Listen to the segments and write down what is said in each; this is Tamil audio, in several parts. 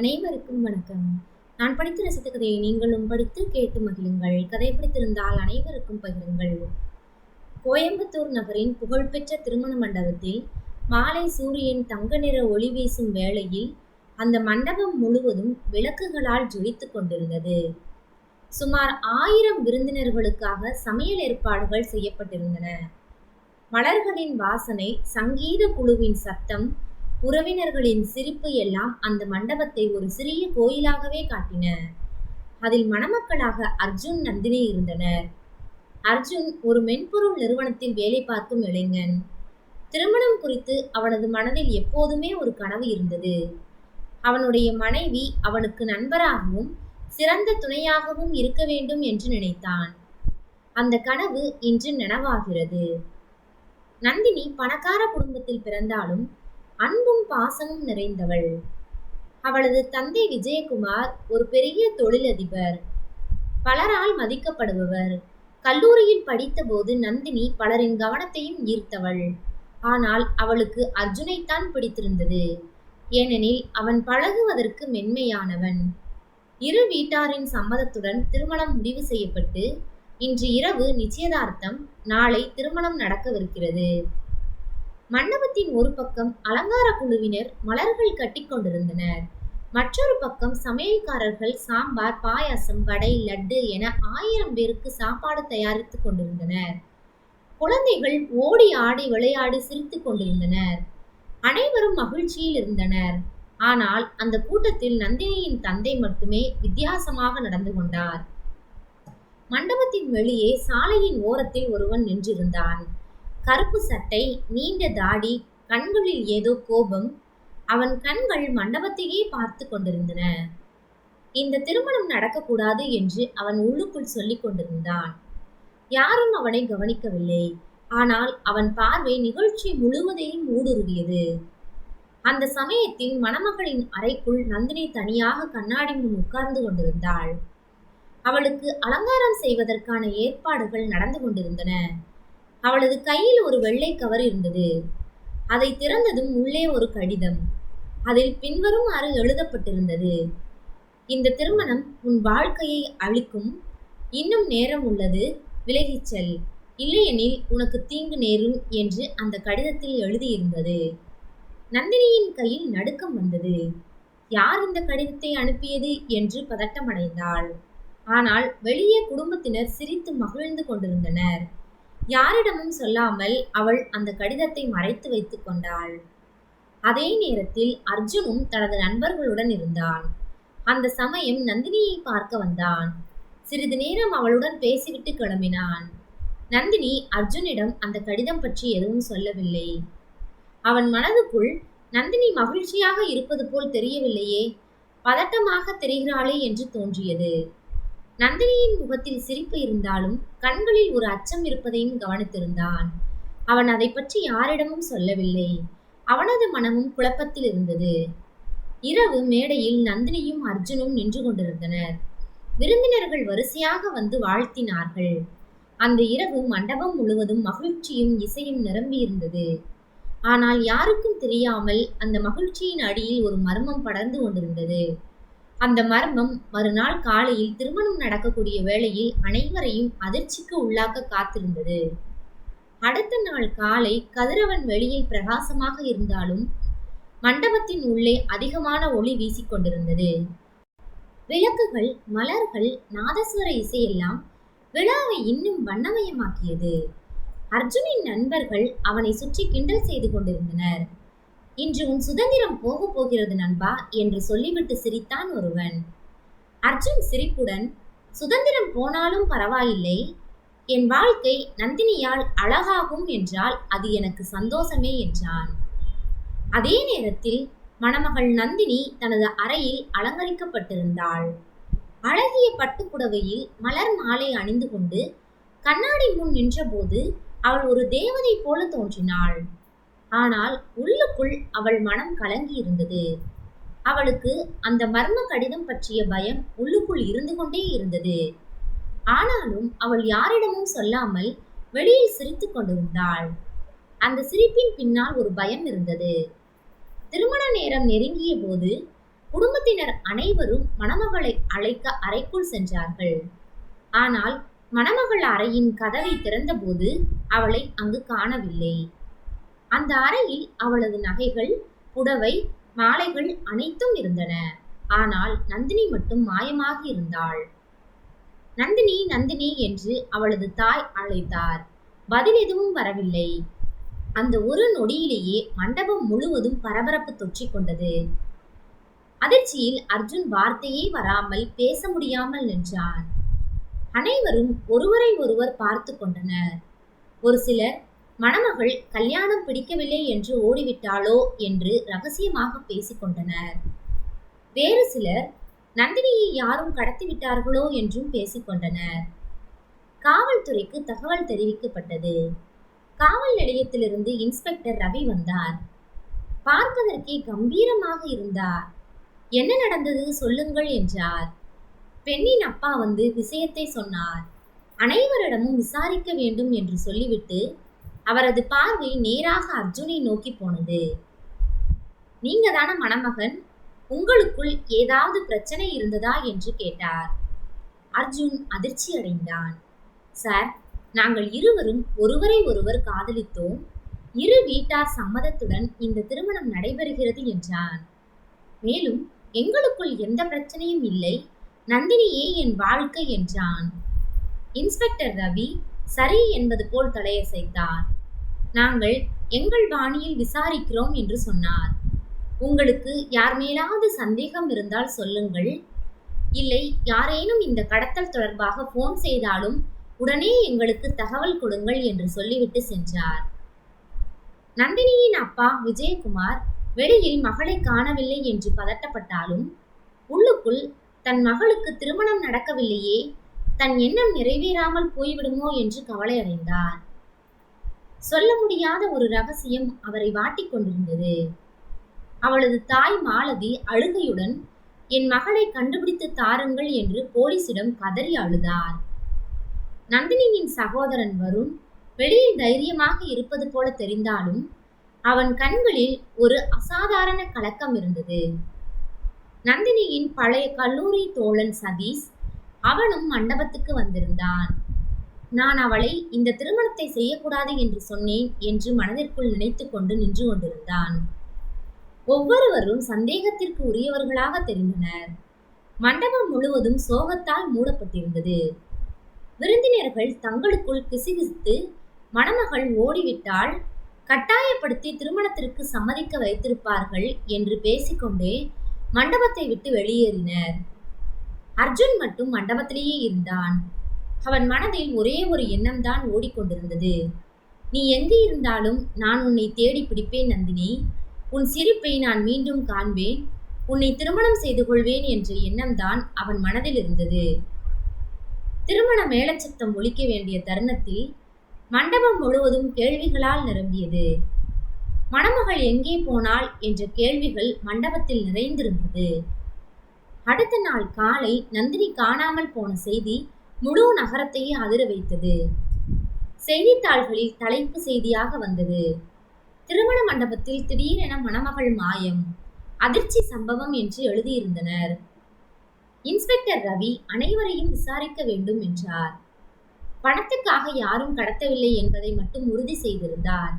அனைவருக்கும் வணக்கம். நான் படித்து ரசித்த கதையை நீங்களும் படித்து கேட்டு மகிழுங்கள். கதை பிடித்திருந்தால் அனைவருக்கும் பகிருங்கள். கோயம்புத்தூர் நகரின் புகழ்பெற்ற திருமண மண்டபத்தில் மாலை சூரியன் தங்க நிற ஒளி வீசும் வேளையில் அந்த மண்டபம் முழுவதும் விளக்குகளால் ஜொலித்து கொண்டிருந்தது. சுமார் ஆயிரம் விருந்தினர்களுக்காக சமையல் ஏற்பாடுகள் செய்யப்பட்டிருந்தன. மலர்களின் வாசனை சங்கீத குழுவின் சத்தம் உறவினர்களின் சிரிப்பு எல்லாம் அந்த மண்டபத்தை ஒரு சிறிய கோயிலாகவே காட்டின. அதில் மணமக்களாக அர்ஜுன் நந்தினி இருந்தனர். அர்ஜுன் ஒரு மென்பொருள் நிறுவனத்தில் வேலை பார்க்கும் இளைஞன். திருமணம் குறித்து அவனது மனதில் எப்போதுமே ஒரு கனவு இருந்தது. அவனுடைய மனைவி அவனுக்கு நண்பராகவும் சிறந்த துணையாகவும் இருக்க வேண்டும் என்று நினைத்தான். அந்த கனவு இன்று நனவாகிறது. நந்தினி பணக்கார குடும்பத்தில் பிறந்தாலும் அன்பும் பாசமும் நிறைந்தவள். அவளது தந்தை விஜயகுமார் ஒரு பெரிய தொழிலதிபர். பலரால் மதிக்கப்படுபவர். கல்லூரியில் படித்தபோது நந்தினி பலரின் கவனத்தையும் ஈர்த்தவள். ஆனால் அவளுக்கு அர்ஜுனைத்தான் பிடித்திருந்தது. ஏனெனில் அவன் பழகுவதற்கு மென்மையானவன். இரு வீட்டாரின் சம்மதத்துடன் திருமணம் முடிவு செய்யப்பட்டு இன்று இரவு நிச்சயதார்த்தம் நாளை திருமணம் நடக்கவிருக்கிறது. மண்டபத்தின் ஒரு பக்கம் அலங்கார குழுவினர் மலர்கள் கட்டி கொண்டிருந்தனர். மற்றொரு பக்கம் சமையல்காரர்கள் சாம்பார் பாயாசம் வடை லட்டு என ஆயிரம் பேருக்கு சாப்பாடு தயாரித்துக் கொண்டிருந்தனர். குழந்தைகள் ஓடி ஆடி விளையாடி சிரித்துக் கொண்டிருந்தனர். அனைவரும் மகிழ்ச்சியில் இருந்தனர். ஆனால் அந்த கூட்டத்தில் நந்தினியின் தந்தை மட்டுமே வித்தியாசமாக நடந்து கொண்டார். மண்டபத்தின் வெளியே சாலையின் ஓரத்தில் ஒருவன் நின்றிருந்தான். கருப்பு சட்டை நீண்ட தாடி கண்களில் ஏதோ கோபம். அவன் கண்கள் மண்டபத்தையே பார்த்து கொண்டிருந்தன. இந்த திருமணம் நடக்கக்கூடாது என்று அவன் உள்ளுக்குள் சொல்லிக் கொண்டிருந்தான். யாரும் அவனை கவனிக்கவில்லை. ஆனால் அவன் பார்வை நிகழ்ச்சி முழுவதையும் ஊடுருவியது. அந்த சமயத்தில் மணமகளின் அறைக்குள் நந்தினி தனியாக கண்ணாடி முன் உட்கார்ந்து கொண்டிருந்தாள். அவளுக்கு அலங்காரம் செய்வதற்கான ஏற்பாடுகள் நடந்து கொண்டிருந்தன. அவளது கையில் ஒரு வெள்ளை கவர் இருந்தது. அதை திறந்ததும் உள்ளே ஒரு கடிதம். அதில் பின்வருமாறு எழுதப்பட்டிருந்தது. இந்த திருமணம் உன் வாழ்க்கையை அழிக்கும். இன்னும் நேரம் உள்ளது. விலகிச் செல். இல்லையெனில் உனக்கு தீங்கு நேரும் என்று அந்த கடிதத்தில் எழுதியிருந்தது. நந்தினியின் கையில் நடுக்கம் வந்தது. யார் இந்த கடிதத்தை அனுப்பியது என்று பதட்டமடைந்தாள். ஆனால் வெளியே குடும்பத்தினர் சிரித்து மகிழ்ந்து கொண்டிருந்தனர். யாரிடமும் சொல்லாமல் அவள் அந்த கடிதத்தை மறைத்து வைத்துக் கொண்டாள். அதே நேரத்தில் அர்ஜுனும் தனது நண்பர்களுடன் இருந்தான். அந்த சமயம் நந்தினியை பார்க்க வந்தான். சிறிது நேரம் அவளுடன் பேசிவிட்டு கிளம்பினான். நந்தினி அர்ஜுனிடம் அந்த கடிதம் பற்றி எதுவும் சொல்லவில்லை. அவன் மனதுக்குள் நந்தினி மகிழ்ச்சியாக இருப்பது போல் தெரியவில்லையே பதட்டமாக தெரிகிறாளே என்று தோன்றியது. நந்தினியின் முகத்தில் சிரிப்பு இருந்தாலும் கண்களில் ஒரு அச்சம் இருப்பதையும் கவனித்திருந்தான். அவன் அதை பற்றி யாரிடமும் சொல்லவில்லை. அவனது மனமும் குழப்பத்தில் இருந்தது. இரவு மேடையில் நந்தினியும் அர்ஜுனும் நின்று கொண்டிருந்தனர். விருந்தினர்கள் வரிசையாக வந்து வாழ்த்தினார்கள். அந்த இரவு மண்டபம் முழுவதும் மகிழ்ச்சியும் இசையும் நிரம்பியிருந்தது ஆனால் யாருக்கும் தெரியாமல் அந்த மகிழ்ச்சியின் அடியில் ஒரு மர்மம் படர்ந்து கொண்டிருந்தது. அந்த மர்மம் மறுநாள் காலையில் திருமணம் நடக்கக்கூடிய வேளையில் அனைவரையும் அதிர்ச்சிக்கு உள்ளாக்க காத்திருந்தது. அடுத்த நாள் காலை கதிரவன் வெளியில் பிரகாசமாக இருந்தாலும் மண்டபத்தின் உள்ளே அதிகமான ஒளி வீசிக்கொண்டிருந்தது. விளக்குகள் மலர்கள் நாதஸ்வர இசையெல்லாம் விழாவை இன்னும் வண்ணமயமாக்கியது. அர்ஜுனின் நண்பர்கள் அவனை சுற்றி கிண்டல் செய்து கொண்டிருந்தனர். இன்று உன் சுதந்திரம் போக போகிறது நண்பா என்று சொல்லிவிட்டு சிரித்தான் ஒருவன். அர்ஜுன் சிரிப்புடன் சுதந்திரம் போனாலும் பரவாயில்லை. என் வாழ்க்கை நந்தினியால் அழகாகும் என்றால் அது எனக்கு சந்தோஷமே என்றான். அதே நேரத்தில் மணமகள் நந்தினி தனது அறையில் அலங்கரிக்கப்பட்டிருந்தாள். அழகிய பட்டுப்புடவையில் மலர் மாலை அணிந்து கொண்டு கண்ணாடி முன் நின்றபோது அவள் ஒரு தேவதை போல தோன்றினாள். ஆனால் உள்ளுக்குள் அவள் மனம் கலங்கி இருந்தது அவளுக்கு அந்த மர்ம கடிதம் பற்றிய பயம் உள்ளுக்குள் இருந்து கொண்டே இருந்தது. ஆனாலும் அவள் யாரிடமும் சொல்லாமல் வெளியில் சிரித்து கொண்டிருந்தாள். அந்த சிரிப்பின் பின்னால் ஒரு பயம் இருந்தது. திருமண நேரம் நெருங்கிய போது குடும்பத்தினர் அனைவரும் மணமகளை அழைக்க அறைக்குள் சென்றார்கள். ஆனால் மணமகள் அறையின் கதவை திறந்தபோது அவளை அங்கு காணவில்லை. அந்த அறையில் அவளது நகைகள் புடவை மாலைகள் அனைத்தும் இருந்தன. ஆனால் நந்தினி மட்டும் மாயமாகி இருந்தாள். நந்தினி நந்தினி என்று அவளது தாய் அழைத்தார். பதில் எதுவும் வரவில்லை. அந்த ஒரு நொடியிலேயே மண்டபம் முழுவதும் பரபரப்பு தொற்றிக் கொண்டது. அதிர்ச்சியில் அர்ஜுன் வார்த்தையே வராமல் பேச முடியாமல் நின்றான். அனைவரும் ஒருவரை ஒருவர் பார்த்து கொண்டனர். ஒரு சிலர் மணமகள் கல்யாணம் பிடிக்கவில்லை என்று ஓடிவிட்டாளோ என்று ரகசியமாக பேசிக்கொண்டனர். வேறு சிலர் நந்தினியை யாரும் கடத்தி விட்டார்களோ என்றும் பேசிக்கொண்டனர். காவல்துறைக்கு தகவல் தெரிவிக்கப்பட்டது. காவல் நிலையத்திலிருந்து இன்ஸ்பெக்டர் ரவி வந்தார். பார்ப்பதற்கே கம்பீரமாக இருந்தார். என்ன நடந்தது? சொல்லுங்கள் என்றார். பெண்ணின் அப்பா வந்து விஷயத்தை சொன்னார். அனைவரிடமும் விசாரிக்க வேண்டும் என்று சொல்லிவிட்டு அவரது பார்வை நேராக அர்ஜுனை நோக்கி போனது. நீங்க தான மணமகன்? உங்களுக்குள் ஏதாவது பிரச்சனை இருந்ததா? என்று கேட்டார். அர்ஜுன் அதிர்ச்சி அடைந்தான். சார் நாங்கள் இருவரும் ஒருவரை ஒருவர் காதலித்தோம். இரு வீட்டார் சம்மதத்துடன் இந்த திருமணம் நடைபெறுகிறது என்றான். மேலும் எங்களுக்குள் எந்த பிரச்சனையும் இல்லை. நந்தினியே என் வாழ்க்கை என்றான். இன்ஸ்பெக்டர் ரவி சரி என்பது போல் தலையசைத்தார். நாங்கள் எங்கள் பாணியில் விசாரிக்கிறோம் என்று சொன்னார். உங்களுக்கு யார் மேலாவது சந்தேகம் இருந்தால் சொல்லுங்கள். இல்லை யாரேனும் இந்த கடத்தல் தொடர்பாக போன் செய்தாலும் உடனே எங்களுக்கு தகவல் கொடுங்கள் என்று சொல்லிவிட்டு சென்றார். நந்தினியின் அப்பா விஜயகுமார் வெளியில் மகளை காணவில்லை என்று பதட்டப்பட்டாலும் உள்ளுக்குள் தன் மகளுக்கு திருமணம் நடக்கவில்லையே தன் எண்ணம் நிறைவேறாமல் போய்விடுமோ என்று கவலை அடைந்தார் சொல்ல முடியாத ஒரு ரகசியம் அவரை வாட்டிக் கொண்டிருந்தது. அவளது தாய் மாலதி அழுகையுடன் என் மகளை கண்டுபிடித்து தாருங்கள் என்று போலீசிடம் கதறி அழுதார் நந்தினியின் சகோதரன் வருண் வெளியில் தைரியமாக இருப்பது போல தெரிந்தாலும் அவன் கண்களில் ஒரு அசாதாரண கலக்கம் இருந்தது. நந்தினியின் பழைய கல்லூரி தோழன் சதீஷ் அவனும் மண்டபத்துக்கு வந்திருந்தான். நான் அவளை இந்த திருமணத்தை செய்யக்கூடாது என்று சொன்னேன் என்று மனதிற்குள் நினைத்து கொண்டு நின்று கொண்டிருந்தான். ஒவ்வொருவரும் சந்தேகத்திற்கு உரியவர்களாக தெரிந்தனர். மண்டபம் முழுவதும் சோகத்தால் மூடப்பட்டிருந்தது. விருந்தினர்கள் தங்களுக்குள் கிசுகிசுத்து மணமகள் ஓடிவிட்டால் கட்டாயப்படுத்தி திருமணத்திற்கு சம்மதிக்க வைத்திருப்பார்கள் என்று பேசிக்கொண்டே மண்டபத்தை விட்டு வெளியேறினர். அர்ஜுன் மட்டும் மண்டபத்திலேயே இருந்தான். அவன் மனதில் ஒரே ஒரு எண்ணம்தான் ஓடிக்கொண்டிருந்தது. நீ எங்கே இருந்தாலும் நான் உன்னை தேடி பிடிப்பேன் நந்தினி. உன் சிரிப்பை நான் மீண்டும் காண்பேன். உன்னை திருமணம் செய்து கொள்வேன் என்ற எண்ணம்தான் அவன் மனதில் இருந்தது. திருமண மேலச்சத்தம் ஒழிக்க வேண்டிய தருணத்தில் மண்டபம் முழுவதும் கேள்விகளால் நிரம்பியது. மணமகள் எங்கே போனாள்? என்ற கேள்விகள் மண்டபத்தில் நிறைந்திருந்தது. அடுத்த நாள் காலை நந்தினி காணாமல் போன செய்தி முழு நகரத்தையே அதிர வைத்தது. செய்தித்தாள்களில் தலைப்பு செய்தியாக வந்தது. திருமண மண்டபத்தில் திடீரென மணமகள் மாயம் அதிர்ச்சி சம்பவம் என்று எழுதியிருந்தனர். இன்ஸ்பெக்டர் ரவி அனைவரையும் விசாரிக்க வேண்டும் என்றார். பணத்துக்காக யாரும் கடத்தவில்லை என்பதை மட்டும் உறுதி செய்திருந்தார்.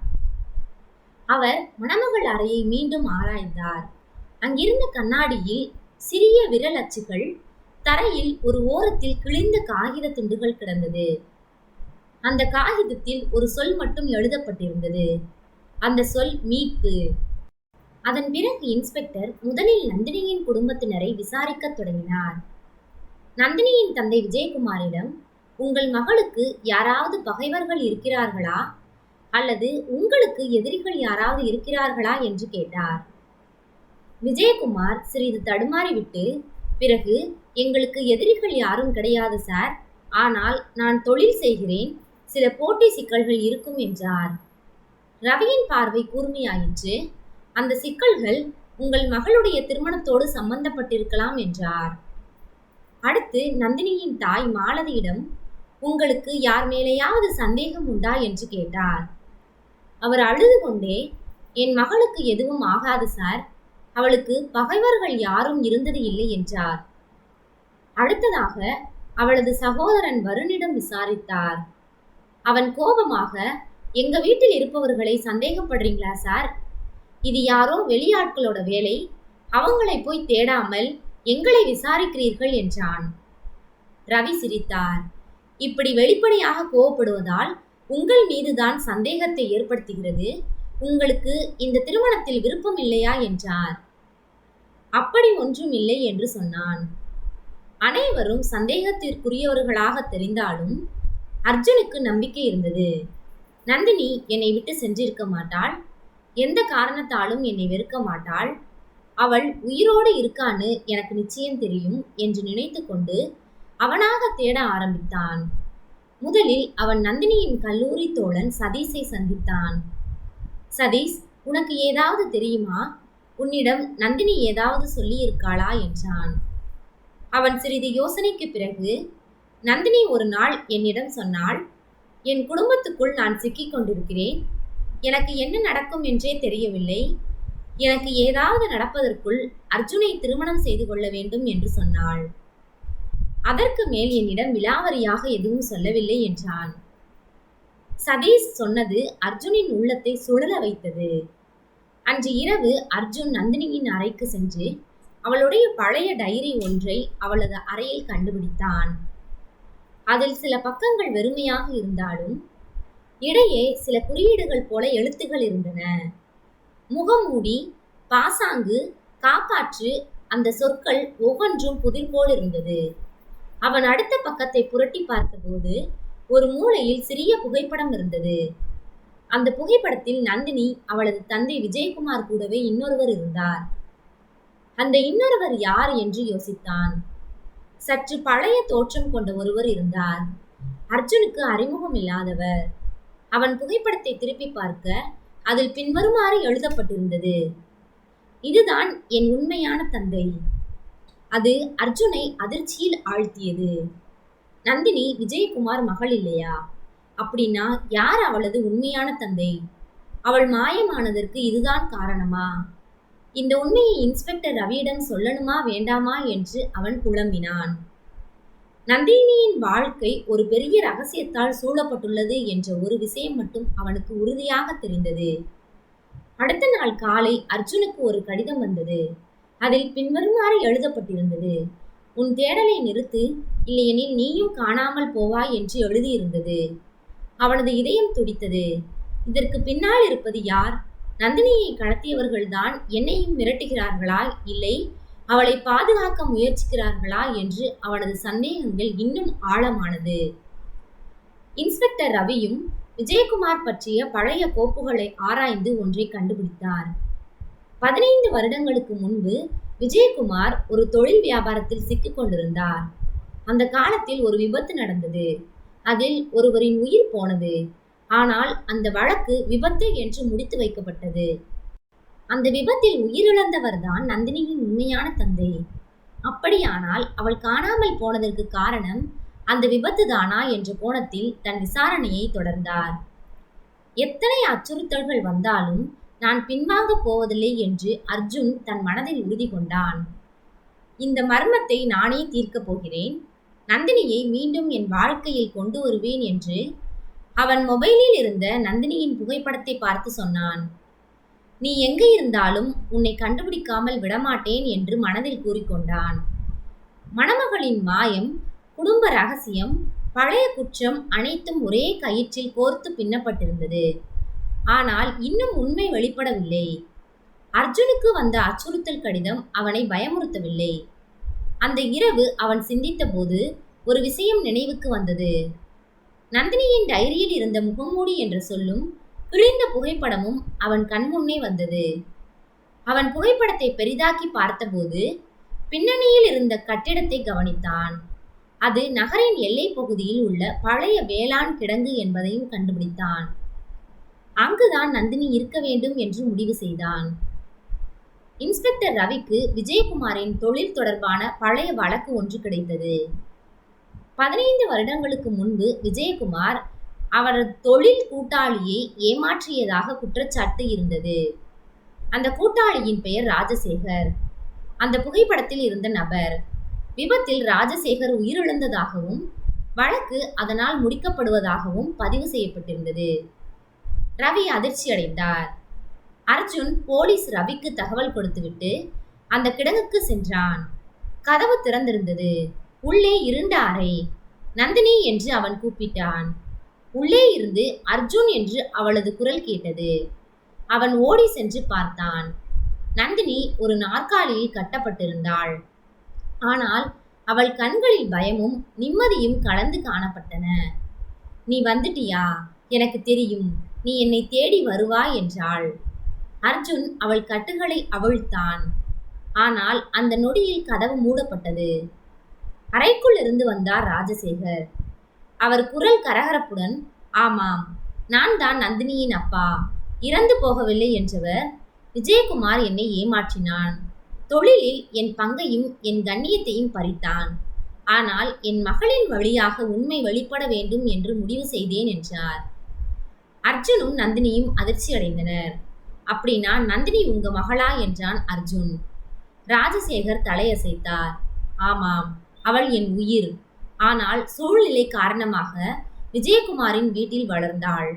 அவர் மணமகள் அறையை மீண்டும் ஆராய்ந்தார். அங்கிருந்த கண்ணாடியில் சிறிய விரல் அச்சுகள் தரையில் ஒரு ஓரத்தில் கிழிந்த காகித துண்டுகள் கிடந்தது. அந்த காகிதத்தில் ஒரு சொல் மட்டும் எழுதப்பட்டிருந்தது. அந்த சொல் மீட்பு. அதன் பிறகு இன்ஸ்பெக்டர் முதலில் நந்தினியின் குடும்பத்தினரை விசாரிக்கத் தொடங்கினார். நந்தினியின் தந்தை விஜயகுமாரிடம் உங்கள் மகளுக்கு யாராவது பகைவர்கள் இருக்கிறார்களா? அல்லது உங்களுக்கு எதிரிகள் யாராவது இருக்கிறார்களா? என்று கேட்டார். விஜயகுமார் சிறிது தடுமாறிவிட்டு பிறகு எங்களுக்கு எதிரிகள் யாரும் கிடையாது சார் ஆனால் நான் தொழில் செய்கிறேன். சில போட்டி சிக்கல்கள் இருக்கும் என்றார். ரவியின் பார்வை கூர்மையாயிற்று. அந்த சிக்கல்கள் உங்கள் மகளுடைய திருமணத்தோடு சம்பந்தப்பட்டிருக்கலாம் என்றார். அடுத்து நந்தினியின் தாய் மாலதியிடம் உங்களுக்கு யார் மேலேயாவது சந்தேகம் உண்டா? என்று கேட்டார். அவர் அழுது கொண்டே என் மகளுக்கு எதுவும் ஆகாது சார் அவளுக்கு பகைவர்கள் யாரும் இருந்தது இல்லை என்றார். அடுத்ததாக அவளது சகோதரன் வருணிடம் விசாரித்தார். அவன் கோபமாக எங்க வீட்டில் இருப்பவர்களை சந்தேகப்படுறீங்களா சார்? இது யாரோ வெளியாட்களோட வேலை. அவங்களை போய் தேடாமல் எங்களை விசாரிக்கிறீர்கள் என்றான். ரவி சிரித்தார். இப்படி வெளிப்படையாக கோவப்படுவதால் உங்கள் மீதுதான் சந்தேகத்தை ஏற்படுத்துகிறது. உங்களுக்கு இந்த திருமணத்தில் விருப்பம் இல்லையா? என்றார். அப்படி ஒன்றும் இல்லை என்று சொன்னான். அனைவரும் சந்தேகத்திற்குரியவர்களாக தெரிந்தாலும் அர்ஜுனுக்கு நம்பிக்கை இருந்தது. நந்தினி என்னை விட்டு சென்றிருக்க மாட்டாள். எந்த காரணத்தாலும் என்னை வெறுக்க மாட்டாள். அவள் உயிரோடு இருக்கான்னு எனக்கு நிச்சயம் தெரியும் என்று நினைத்து கொண்டு அவனாக தேட ஆரம்பித்தான். முதலில் அவன் நந்தினியின் கல்லூரி தோழன் சதீஷை சந்தித்தான். சதீஷ் உனக்கு ஏதாவது தெரியுமா? உன்னிடம் நந்தினி ஏதாவது சொல்லியிருக்காளா? என்றான். அவன் சிறிது யோசனைக்கு பிறகு நந்தினி ஒரு நாள் என்னிடம் சொன்னாள் என் குடும்பத்துக்குள் நான் சிக்கிக் கொண்டிருக்கிறேன். எனக்கு என்ன நடக்கும் என்றே தெரியவில்லை. எனக்கு ஏதாவது நடப்பதற்குள் அர்ஜுனை திருமணம் செய்து கொள்ள வேண்டும் என்று சொன்னாள். அதற்கு மேல் என்னிடம் விலாவரியாக எதுவும் சொல்லவில்லை என்றான். சதீஷ் சொன்னது அர்ஜுனின் உள்ளத்தை சுழல வைத்தது. அன்று இரவு அர்ஜுன் நந்தினியின் அறைக்கு சென்று அவளுடைய பழைய டைரி ஒன்றை அவளது அறையில் கண்டுபிடித்தான். அதில் சில பக்கங்கள் வெறுமையாக இருந்தாலும் இடையே சில குறியீடுகள் போல எழுத்துகள் இருந்தன. முகமூடி பாசாங்கு காப்பாற்று அந்த சொற்கள் ஒவ்வொன்றும் புதிர் போல் இருந்தது. அவன் அடுத்த பக்கத்தை புரட்டி பார்த்தபோது ஒரு மூலையில் சிறிய புகைப்படம் இருந்தது. அந்த புகைப்படத்தில் நந்தினி அவளது தந்தை விஜயகுமார் கூடவே இன்னொருவர் இருந்தார். அந்த இன்னொருவர் யார் என்று யோசித்தான். சற்று பழைய தோற்றம் கொண்ட ஒருவர் இருந்தார். அர்ஜுனுக்கு அறிமுகம் இல்லாதவர். அவன் புகைப்படத்தை திருப்பி பார்க்க அதில் பின்வருமாறு எழுதப்பட்டிருந்தது. இதுதான் என் உண்மையான தந்தை. அது அர்ஜுனை அதிர்ச்சியில் ஆழ்த்தியது. நந்தினி விஜயகுமார் மகள் இல்லையா? அப்படின்னா யார் அவளது உண்மையான தந்தை? அவள் மாயமானதற்கு இதுதான் காரணமா? இந்த உண்மையை இன்ஸ்பெக்டர் ரவியிடம் சொல்லணுமா வேண்டாமா என்று அவன் குழம்பினான் நந்தினியின் வாழ்க்கை ஒரு பெரிய ரகசியத்தால் சூழப்பட்டுள்ளது என்ற ஒரு விஷயம் மட்டும் அவனுக்கு உறுதியாக தெரிந்தது. அடுத்த நாள் காலை அர்ஜுனுக்கு ஒரு கடிதம் வந்தது. அதில் பின்வருமாறு எழுதப்பட்டிருந்தது. உன் தேடலை நிறுத்து இல்லையெனில் நீயும் காணாமல் போவாய் என்று எழுதியிருந்தது. அவனது இதயம் துடித்தது. இதற்கு பின்னால் இருப்பது யார்? நந்தினியை கடத்தியவர்கள்தான் என்னையும் மிரட்டுகிறார்களா? இல்லை. அவளை பாதுகாக்க முயற்சிக்கிறார்களா? என்று அவனது சந்தேகங்கள் இன்னும் ஆழமானது. இன்ஸ்பெக்டர் ரவியும் விஜயகுமார் பற்றிய பழைய கோப்புகளை ஆராய்ந்து ஒன்றை கண்டுபிடித்தார். பதினைந்து வருடங்களுக்கு முன்பு விஜயகுமார் ஒரு தொழில் வியாபாரத்தில் சிக்கிக் கொண்டிருந்தார். அந்த காலத்தில் ஒரு விபத்து நடந்தது. அதில் ஒருவரின் உயிர் போனது. ஆனால் அந்த வழக்கு விபத்து என்று முடித்து வைக்கப்பட்டது. அந்த விபத்தில் உயிரிழந்தவர் தான் நந்தினியின் உண்மையான தந்தை. அப்படியானால் அவள் காணாமல் போனதற்கு காரணம் அந்த விபத்து தானா என்ற கோணத்தில் தன் விசாரணையை தொடர்ந்தார். எத்தனை அச்சுறுத்தல்கள் வந்தாலும் நான் பின்வாங்க போவதில்லை என்று அர்ஜுன் தன் மனதில் உறுதி கொண்டான். இந்த மர்மத்தை நானே தீர்க்கப் போகிறேன். நந்தினியை மீண்டும் என் வாழ்க்கையில் கொண்டு வருவேன் என்று அவன் மொபைலில் இருந்த நந்தினியின் புகைப்படத்தை பார்த்து சொன்னான். நீ எங்கே இருந்தாலும் உன்னை கண்டுபிடிக்காமல் விடமாட்டேன் என்று மனதில் கூறிக்கொண்டான். மணமகளின் மாயம் குடும்ப ரகசியம் பழைய குற்றம் அனைத்தும் ஒரே கயிற்றில் கோர்த்து பின்னப்பட்டிருந்தது. ஆனால் இன்னும் உண்மை வெளிப்படவில்லை. அர்ஜுனுக்கு வந்த அச்சுறுத்தல் கடிதம் அவனை பயமுறுத்தவில்லை. அந்த இரவு அவன் சிந்தித்தபோது ஒரு விஷயம் நினைவுக்கு வந்தது. நந்தினியின் டைரியில் இருந்த முகமூடி என்ற சொல்லும் கிழிந்த புகைப்படமும் அவன் கண்முன்னே வந்தது. அவன் புகைப்படத்தை பெரிதாக்கி பார்த்தபோது பின்னணியில் இருந்த கட்டிடத்தை கவனித்தான். அது நகரின் எல்லை பகுதியில் உள்ள பழைய வேளாண் கிடங்கு என்பதையும் கண்டுபிடித்தான். அங்குதான் நந்தினி இருக்க வேண்டும் என்று முடிவு செய்தான். இன்ஸ்பெக்டர் ரவிக்கு விஜயகுமாரின் தொழில் தொடர்பான பழைய வழக்கு ஒன்று கிடைத்தது. பதினைந்து வருடங்களுக்கு முன்பு விஜயகுமார் அவரது தொழில் கூட்டாளியை ஏமாற்றியதாக குற்றச்சாட்டு இருந்தது. அந்த கூட்டாளியின் பெயர் ராஜசேகர். அந்த புகைப்படத்தில் இருந்த நபர் விபத்தில் ராஜசேகர் உயிரிழந்ததாகவும் வழக்கு அதனால் முடிக்கப்படுவதாகவும் பதிவு செய்யப்பட்டிருந்தது. ரவி அதிர்ச்சி அடைந்தார். அர்ஜுன் போலீஸ் ரவிக்கு தகவல் கொடுத்துவிட்டு அந்த கிடங்குக்கு சென்றான். கதவு திறந்திருந்தது. உள்ளே இருண்ட அறை நந்தினி என்று அவன் கூப்பிட்டான். உள்ளே இருந்து அர்ஜுன் என்று அவளது குரல் கேட்டது. அவன் ஓடி சென்று பார்த்தான். நந்தினி ஒரு நாற்காலியில் கட்டப்பட்டிருந்தாள். ஆனால் அவள் கண்களில் பயமும் நிம்மதியும் கலந்து காணப்பட்டன. நீ வந்துட்டியா? எனக்கு தெரியும். நீ என்னை தேடி வருவாய் என்றாள். அர்ஜுன் அவள் கட்டுகளை அவிழ்த்தான். ஆனால் அந்த நொடியில் கதவு மூடப்பட்டது. அறைக்குள் இருந்து வந்தார் ராஜசேகர். அவர் குரல் கரகரப்புடன் ஆமாம் நான் தான் நந்தினியின் அப்பா. இறந்து போகவில்லை என்றவர் விஜயகுமார் என்னை ஏமாற்றினான். தொழிலில் என் பங்கையும் என் கண்ணியத்தையும் பறித்தான். ஆனால் என் மகளின் வழியாக உண்மை வெளிப்பட வேண்டும் என்று முடிவு செய்தேன் என்றார். அர்ஜுனும் நந்தினியும் அதிர்ச்சி அடைந்தனர் அப்படின்னா நந்தினி உங்க மகளா? என்றான் அர்ஜுன். ராஜசேகர் தலையசைத்தார். ஆமாம் அவள் என் உயிர். ஆனால் சூழ்நிலை காரணமாக விஜயகுமாரின் வீட்டில் வளர்ந்தாள்.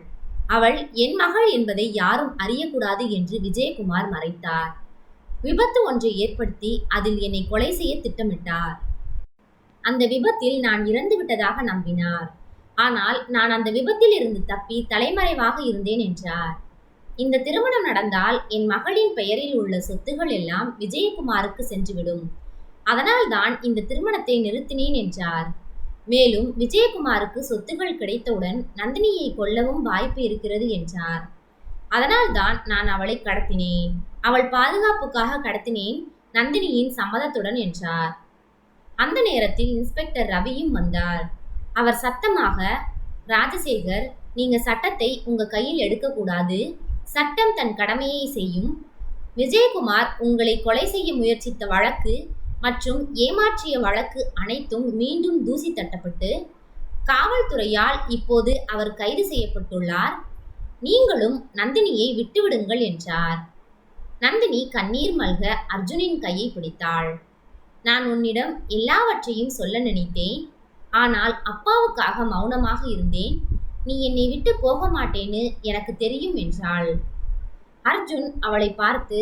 அவள் என் மகள் என்பதை யாரும் அறியக்கூடாது என்று விஜயகுமார் மறைத்தார். விபத்து ஒன்றை ஏற்படுத்தி அதில் என்னை கொலை செய்ய திட்டமிட்டார். அந்த விபத்தில் நான் இறந்து விட்டதாக நம்பினார். ஆனால் நான் அந்த விபத்தில் இருந்து தப்பி தலைமறைவாக இருந்தேன் என்றார். இந்த திருமணம் நடந்தால் என் மகளின் பெயரில் உள்ள சொத்துகள் எல்லாம் விஜயகுமாருக்கு சென்றுவிடும். அதனால்தான் இந்த திருமணத்தை நிறுத்தினேன் என்றார். மேலும் விஜயகுமாருக்கு சொத்துகள் கிடைத்தவுடன் நந்தினியை கொல்லவும் வாய்ப்பு இருக்கிறது என்றார். அதனால்தான் நான் அவளை கடத்தினேன். அவள் பாதுகாப்புக்காக கடத்தினேன் நந்தினியின் சம்மதத்துடன் என்றார். அந்த நேரத்தில் இன்ஸ்பெக்டர் ரவியும் வந்தார். அவர் சத்தமாக ராஜசேகர் நீங்க சட்டத்தை உங்க கையில் எடுக்கக்கூடாது. சட்டம் தன் கடமையை செய்யும். விஜயகுமார் உங்களை கொலை செய்ய முயற்சித்த வழக்கு மற்றும் ஏமாற்றிய வழக்கு அனைத்தும் மீண்டும் தூசி தட்டப்பட்டு காவல்துறையால் இப்போது அவர் கைது செய்யப்பட்டுள்ளார். நீங்களும் நந்தினியை விட்டுவிடுங்கள் என்றார். நந்தினி கண்ணீர் மல்க அர்ஜுனின் கையை பிடித்தாள். நான் உன்னிடம் எல்லாவற்றையும் சொல்ல நினைத்தேன். ஆனால் அப்பாவுக்காக மௌனமாக இருந்தேன். நீ என்னை விட்டு போக மாட்டேன்னு எனக்கு தெரியும் என்றாள். அர்ஜுன் அவளை பார்த்து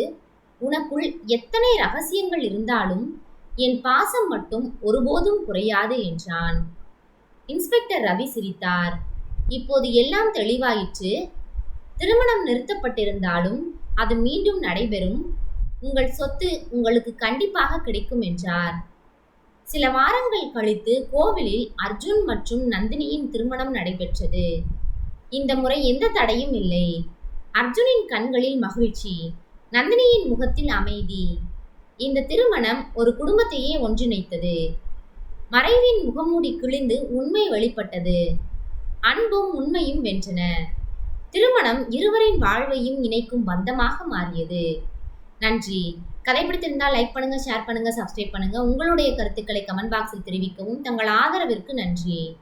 உனக்குள் எத்தனை ரகசியங்கள் இருந்தாலும் என் பாசம் மட்டும் ஒருபோதும் குறையாது என்றான். இன்ஸ்பெக்டர் ரவி சிரித்தார். இப்போது எல்லாம் தெளிவாயிற்று. திருமணம் நிறுத்தப்பட்டிருந்தாலும் அது மீண்டும் நடைபெறும். உங்கள் சொத்து உங்களுக்கு கண்டிப்பாக கிடைக்கும் என்றார். சில வாரங்கள் கழித்து கோவிலில் அர்ஜுன் மற்றும் நந்தினியின் திருமணம் நடைபெற்றது. இந்த முறை எந்த தடையும் இல்லை. அர்ஜுனின் கண்களில் மகிழ்ச்சி நந்தினியின் முகத்தில் அமைதி. இந்த திருமணம் ஒரு குடும்பத்தையே ஒன்றிணைத்தது. மறைவின் முகமூடி கிழிந்து உண்மை வெளிப்பட்டது. அன்பும் உண்மையும் வென்றன. திருமணம் இருவரின் வாழ்வையும் இணைக்கும் பந்தமாக மாறியது. நன்றி. கதை பிடித்திருந்தால் லைக் பண்ணுங்க ஷேர் பண்ணுங்க சப்ஸ்கிரைப் பண்ணுங்க. உங்களுடைய கருத்துக்களை கமெண்ட் பாக்ஸில் தெரிவிக்கவும் தங்கள் ஆதரவிற்கு நன்றி.